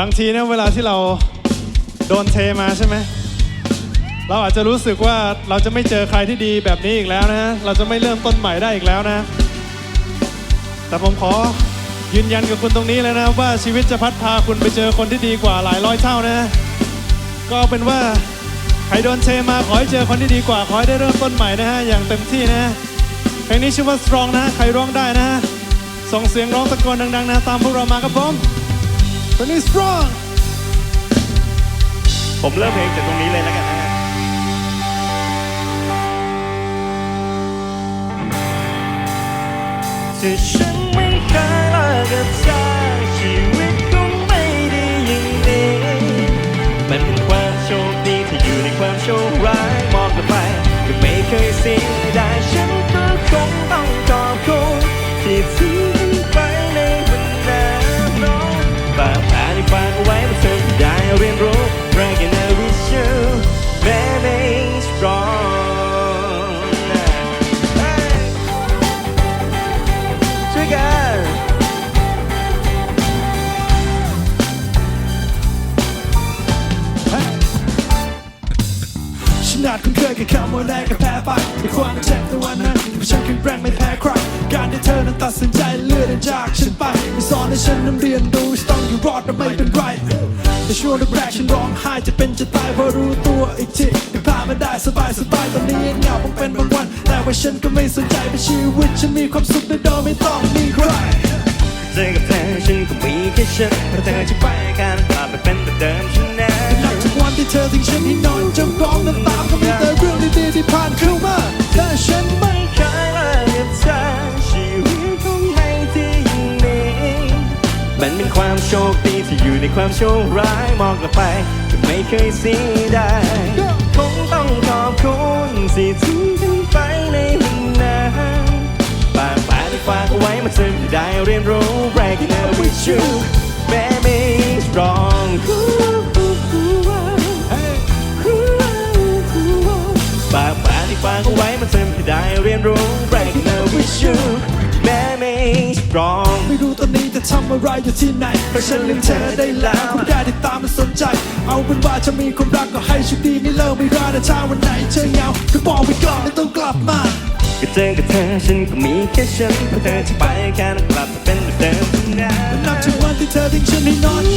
บางทีเนี่ยเวลาที่เราโดนเทมาใช่ไหมเราอาจจะรู้สึกว่าเราจะไม่เจอใครที่ดีแบบนี้อีกแล้วนะ เราจะไม่เริ่มต้นใหม่ได้อีกแล้วนะ แต่ผมขอยืนยันกับคุณตรงนี้เลยนะว่าชีวิตจะพัดพาคุณไปเจอคนที่ดีกว่าหลายร้อยเท่านะ ก็เป็นว่าใครโดนเทมาขอให้เจอคนที่ดีกว่าขอให้ได้เริ่มต้นใหม่นะฮะอย่างเต็มที่นะเพลงนี้ชื่อว่า strong นะใครร้องได้นะส่งเสียงร้องตะโกนดังๆนะตามพวกเรามาครับผม เพลงนี้ strong ผมเริ่มเพลงจากตรงนี้เลยแล้วกันนะฮะถ้าฉันไม่เคยเลิกกับเธอชีวิตคงไม่ดีอย่างนี้มันเป็นความโชคดีที่อยู่ในความโชคร้ายมองกลับไปก็ไม่เคยเสีย นาจคุ้นเคยกับคำว่าแรกกับแพ้ไปแต่ความเจ็บในวันนั้นที่ฉันแข็งแกร่งไม่แพ้ใครการที่เธอนั้นตัดสินใจเลื่อนจากฉันไปไม่สอนให้ฉันนั้นเรียนรู้จะต้องอยู่รอดและไม่เป็นไรแต่ช่วงแรกฉันร้องไห้จะเป็นจะตายเพราะรู้ตัวอีกทีที่ผ่านมาได้สบายสบายตอนนี้ยังเหงาคงเป็นบางวัน แต่ว่าฉันก็ไม่สนใจเพราะชีวิตฉันมีความสุขโดยไม่ต้องมีใครเจอกับเธอฉันก็มีแค่ฉันเพราะเธอจะไปกันกลับไปเป็นแบบเดิมฉันนะนับจากวันที่เธอทิ้งฉันให้นอนจมกองน้ำตา ที่ผ่านเข้ามาแต่ฉันไม่เคยเลิกกับเธอชีวิตคงไม่ที่อย่างนี้มันเป็นความโชคดีที่อยู่ในความโชคร้ายมองกลับไปก็ไม่เคยเสียดายคงต้องขอบคุณที่ทิ้งกันไปในวันนั้นฝากฝาที่ฝากเอาไว้มาเธอได้เรียนรู้ breaking up with you baby strong กเอาไว้มาเธอได้เรียนรู้ breaking up with you baby strong ไม่รู้ตอนนี้จะทำอะไรอยู่ที่ไหนเพราะฉันลืมเธอได้แล้วไม่ได้ติดตามมันสนใจ เอาเป็นว่าจะมีความรักก็ให้โชคดีไม่เลิกไม่ราแต่ถ้าวันไหนเธอเหงาก็บอกไว้ก่อนไม่ต้องกลับมาก็เจอกับเธอฉันก็มีแค่ฉันเพราะเธอจะไปแค่นั้นกลับมาเป็นแบบเดิมนะนับจากวันที่เธอทิ้งฉันให้นอน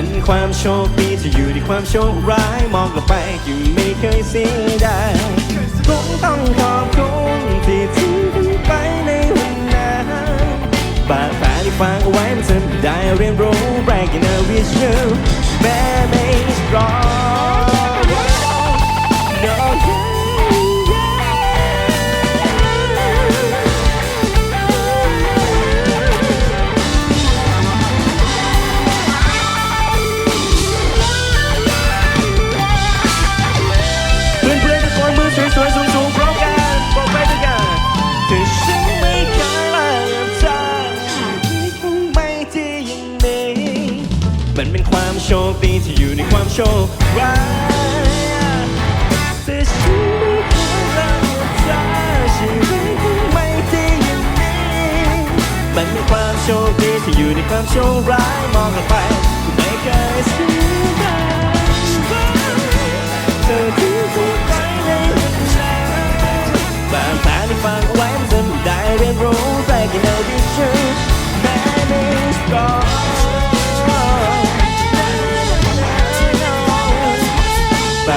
มันความโชคดีจะอยู่ในความโชคร้ายมองกลับไปยังไม่เคยเสียดายคงต้องขอบ มันเป็นความโชคดีที่อยู่ในความโชคร้ายแต่ฉันไม่เคยรักเธอชีวิตไม่ดีอย่างนี้มันเป็นความโชคดีที่อยู่ในความโชคร้ายมองกลับไปไม่เคยเสียดายเธอที่พูดไปในหัวใจบางตาที่ฟังเอาไว้